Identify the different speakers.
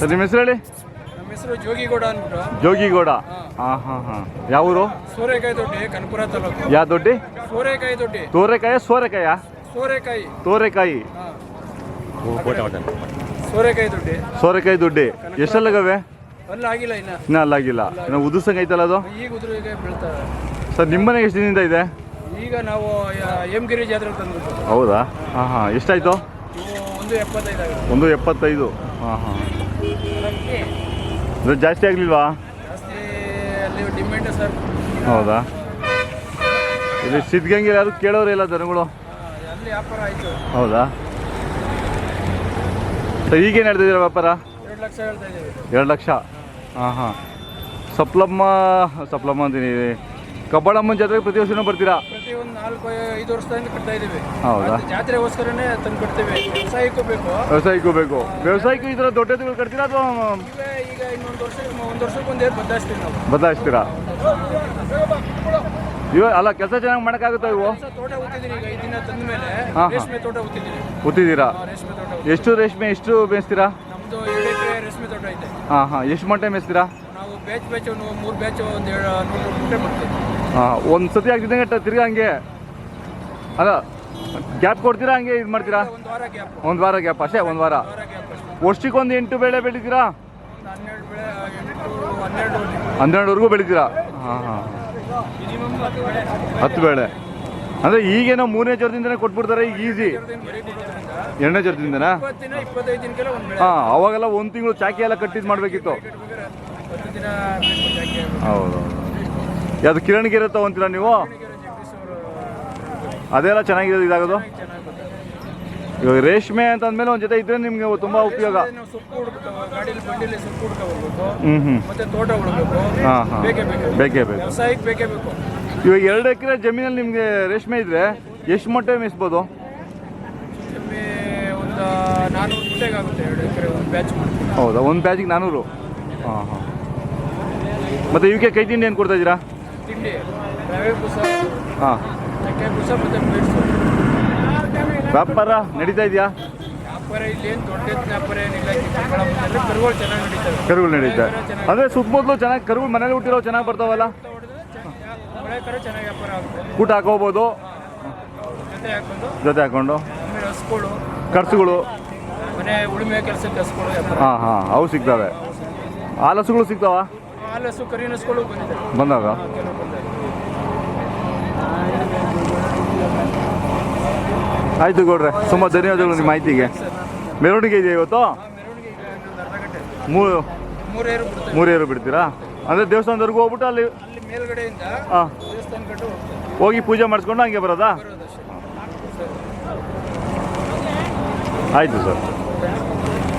Speaker 1: Sir ನಿಮ್ಮ ಹೆಸರು ಹೇಳಿ
Speaker 2: ನಮ್ಮ ಹೆಸರು ಜೋಗಿಗೌಡ ಅಂದ್ಬಿಟ್ಟು.
Speaker 1: ಜೋಗಿಗೌಡ. ಹಾಂ. ಹಾಂ ಹಾಂ ಯಾವ ಊರು
Speaker 2: ಸೋರೆಕಾಯಿ ದೊಡ್ಡಿ ಕನಪುರ ತಾಲೂಕು.
Speaker 1: ಯಾವ ದೊಡ್ಡಿ
Speaker 2: ಸೋರೆಕಾಯಿ ದೊಡ್ಡಿ
Speaker 1: ತೋರೆಕಾಯ ಸೋರೆಕಾಯ?
Speaker 2: ಸೋರೆಕಾಯಿ.
Speaker 1: ತೋರೆಕಾಯಿ.
Speaker 2: ಸೋರೆಕಾಯಿ ದೊಡ್ಡಿ
Speaker 1: ಸೋರೆಕಾಯಿ ದುಡ್ಡಿ ಎಷ್ಟೆಲ್ಲಗವೆ?
Speaker 2: ಅಲ್ಲ ಆಗಿಲ್ಲ ಇನ್ನ.
Speaker 1: ಇನ್ನೂ ಅಲ್ಲಾಗಿಲ್ಲ ಇನ್ನು ಉದುರ್ಸಂಗ್ ಐತಲ್ಲ ಅದು?
Speaker 2: ಈಗ ಉದುರಿಗೆ ಬೀಳ್ತಾರೆ
Speaker 1: ಸರ್ ನಿಮ್ಮನೆ ಎಷ್ಟು ದಿನದಿಂದ ಇದೆ?
Speaker 2: ಈಗ ನಾವು ಹೇಮಗಿರಿ ಜಾತ್ರೆ ತಂದ್ಬಿಟ್ಟು.
Speaker 1: ಹೌದಾ? ಹಾಂ ಹಾಂ. ಎಷ್ಟಾಯಿತು?
Speaker 2: ಒಂದು ಎಪ್ಪತ್ತೈದು
Speaker 1: ಒಂದು ಎಪ್ಪತ್ತೈದು. ಹಾಂ ಹಾಂ. ಇದು ಜಾಸ್ತಿ ಆಗಲಿಲ್ವಾ? ಹೌದಾ? ಇಲ್ಲಿ ಸಿದ್ಧಗಂಗೆ ಯಾರು ಕೇಳೋರೇ ಇಲ್ಲ
Speaker 2: ಜನಗಳು.
Speaker 1: ಹೌದಾ? ಸರ್ ಈಗೇನು ಹೇಳ್ತಿದ್ದೀರಾ ವ್ಯಾಪಾರ?
Speaker 2: ಎರಡು ಲಕ್ಷ?
Speaker 1: ಹಾಂ ಹಾಂ. ಸಪ್ಲಮ್ಮ ಸಪ್ಲಮ್ಮ ಅಂತೀನಿ. ಕಬ್ಬಾಳಮ್ಮನ ಜಾತ್ರೆಗೆ ಪ್ರತಿ ವರ್ಷನೂ ಬರ್ತೀರಾ?
Speaker 2: ಪ್ರತಿ ಒಂದು ನಾಲ್ಕು ಐದು ವರ್ಷದಿಂದ ಕಟ್ತಾ ಇದ್ದೀವಿ.
Speaker 1: ಹೌದಾ?
Speaker 2: ಅದು ಜಾತ್ರೆಗೋಸ್ಕರನೇ ತಂದು ಕಟ್ತೀವಿ. ವ್ಯವಸಾಯಕ್ಕೂ ಬೇಕು
Speaker 1: ವ್ಯವಸಾಯಕ್ಕೂ ಬೇಕು. ವ್ಯವಸಾಯಕ್ಕೂ ಈ ಥರ ದೊಡ್ಡ ಎತ್ತುಗಳು ಕಟ್ತೀರಾ ಅಥವಾ
Speaker 2: ಈಗ ಈಗ ಇನ್ನೊಂದು ವರ್ಷ ಒಂದು ವರ್ಷಕ್ಕೆ ಒಂದು ಏರ್ ಬದಲಾಯಿಸ್ತೀವಿ ನಾವು.
Speaker 1: ಬದಲಾಯಿಸ್ತೀರಾ? ಇವ ಅಲ್ಲ ಕೆಲಸ ಚೆನ್ನಾಗಿ ಮಾಡೋಕ್ಕಾಗುತ್ತಾ ಇವು?
Speaker 2: ಹೊಸ ತೋಟ ಹುತ್ತಿದ್ದೀನಿ ಈಗ ದಿನ ತಂದ ಮೇಲೆ.
Speaker 1: ಹಾ, ಹಾ.
Speaker 2: ರೇಷ್ಮೆ ತೋಟ ಹುತ್ತಿದ್ದೀನಿ
Speaker 1: ಗೊತ್ತಿದ್ದೀರಾ
Speaker 2: ಆ, ರೇಷ್ಮೆ ತೋಟ
Speaker 1: ಎಷ್ಟು ರೇಷ್ಮೆ ಎಷ್ಟು ಬೇಯಿಸ್ತೀರಾ
Speaker 2: ಎರಡು ಎಕರೆ ರೇಷ್ಮೆ ತೋಟ ಐತೆ.
Speaker 1: ಹಾಂ ಹಾಂ. ಎಷ್ಟು ಮಟ್ಟ ಮೇಯಿಸ್ತೀರಾ?
Speaker 2: ಬ್ಯಾಚ್ ಬ್ಯಾಚ್ ಒಂದು ಮೂರು ಬ್ಯಾಚ್ ಒಂದು ನೂರು ನೂರು ಮಾಡ್ತೀವಿ.
Speaker 1: ಹಾಂ ಒಂದು ಸತಿ ಆಗ್ತಿದ್ದಂಗೆ ತಿರ್ಗಾ ಹಂಗೆ. ಅಲ್ಲ ಗ್ಯಾಪ್ ಕೊಡ್ತೀರಾ ಹಂಗೆ ಇದು ಮಾಡ್ತೀರಾ?
Speaker 2: ಒಂದು ವಾರ ಗ್ಯಾಪ್
Speaker 1: ಒಂದು ವಾರ ಗ್ಯಾಪ್ ಅಷ್ಟೇ ಒಂದು ವಾರ.
Speaker 2: ವಾರ ಗ್ಯಾಪ್ ಅಷ್ಟೇ.
Speaker 1: ವರ್ಷಕ್ಕೊಂದು ಎಂಟು ಬೆಳೆ ಬೆಳಿತೀರಾ?
Speaker 2: ಒಂದು ಹನ್ನೆರಡು ಬೆಳೆ ಎಂಟು ಹನ್ನೆರಡು
Speaker 1: ಹನ್ನೆರಡುವರೆಗೂ ಬೆಳಿತೀರಾ? ಹಾಂ ಹಾಂ.
Speaker 2: ಮಿನಿಮಮ್ ಹತ್ತು ಬೆಳೆ.
Speaker 1: ಹತ್ತು ಬೇಳೆ. ಅಂದರೆ ಈಗೇನೋ ಮೂರನೇ ಜ್ವರದಿಂದನೇ ಕೊಟ್ಬಿಡ್ತಾರೆ ಈಗ ಈಸಿ.
Speaker 2: ಕೊಡೋದ್ರಿಂದ.
Speaker 1: ಎರಡನೇ ಜ್ವರದಿಂದನಾ
Speaker 2: ಇಪ್ಪತ್ತು ದಿನ ಇಪ್ಪತ್ತೈದು ದಿನಕ್ಕೆಲ್ಲ ಒಂದು ಬೆಳೆ.
Speaker 1: ಹಾಂ ಅವಾಗೆಲ್ಲ ಒಂದು ತಿಂಗಳು ಚಾಕಿ ಎಲ್ಲ ಕಟ್ಟಿದ್ ಮಾಡಬೇಕಿತ್ತು. ಹೌದು ಯಾವುದು ಕಿರಣಿಗೆರೆ ತೊಗೊಂತೀರಾ ನೀವು? ಅದೆಲ್ಲ ಚೆನ್ನಾಗಿರೋದು ಇದಾಗೋದು? ಇವಾಗ ರೇಷ್ಮೆ ಅಂತ ಅಂದಮೇಲೆ ಒಂದು ಜೊತೆ ಇದ್ರೆ ನಿಮಗೆ ತುಂಬಾ ಉಪಯೋಗ.
Speaker 2: ಬೇಕೇ ಬೇಕು.
Speaker 1: ಇವಾಗ ಎರಡು ಎಕರೆ ಜಮೀನಲ್ಲಿ ನಿಮಗೆ ರೇಷ್ಮೆ ಇದ್ರೆ ಎಷ್ಟು ಮೊಟ್ಟೆ ಮೇಯಿಸ್ಬೋದು? ಹೌದಾ? ಒಂದು ಬ್ಯಾಚಿಗೆ ನಾನ್ನೂರು ಹಾಂ ಹಾಂ. ಮತ್ತು ಇವಕ್ಕೆ ಕೈ ತಿಂಡಿ ಏನು ಕೊಡ್ತಾ ಇದ್ದೀರಾ?
Speaker 2: ತಿಂಡಿ
Speaker 1: ಹಾಂ. ವ್ಯಾಪಾರ ನಡೀತಾ ಇದೆಯಾ?
Speaker 2: ಕರುಗಳು ಚೆನ್ನಾಗಿ ಅಂದ್ರೆ
Speaker 1: ಕರುಗಳು ನಡೀತಾ ಅಂದರೆ ಸುತ್ತಮುತ್ತಲು ಚೆನ್ನಾಗಿ ಕರುಗಳು ಮನೇಲಿ ಹುಟ್ಟಿರೋ ಚೆನ್ನಾಗಿ ಬರ್ತಾವಲ್ಲ? ಊಟ ಹಾಕೋಬಹುದು
Speaker 2: ಜೊತೆ ಹಾಕೊಂಡು
Speaker 1: ಖರ್ಚುಗಳು ಹಾಂ ಹಾಂ ಅವು ಸಿಗ್ತವೆ. ಹಾಲಸುಗಳು ಸಿಗ್ತಾವ?
Speaker 2: ಹಾಲು ಹಸು ಬಂದಿದೆ.
Speaker 1: ಬಂದಾಗ ಆಯ್ತು ಗೌಡ್ರೆ ತುಂಬ ಧನ್ಯವಾದಗಳು ನಿಮ್ಮ ಮಾಹಿತಿಗೆ. ಮೆರವಣಿಗೆ ಇದೆಯಾ ಇವತ್ತು? ಮೂರು
Speaker 2: ಮೂರೇರು
Speaker 1: ಬಿಡ್ತೀರಾ. ಅಂದರೆ ದೇವಸ್ಥಾನದವರೆಗೂ ಹೋಗ್ಬಿಟ್ಟು ಅಲ್ಲಿ ಹಾಂ. ಹೋಗಿ ಪೂಜೆ ಮಾಡಿಸ್ಕೊಂಡು ಹಂಗೆ ಬರೋದಾ? ಆಯಿತು ಸರ್.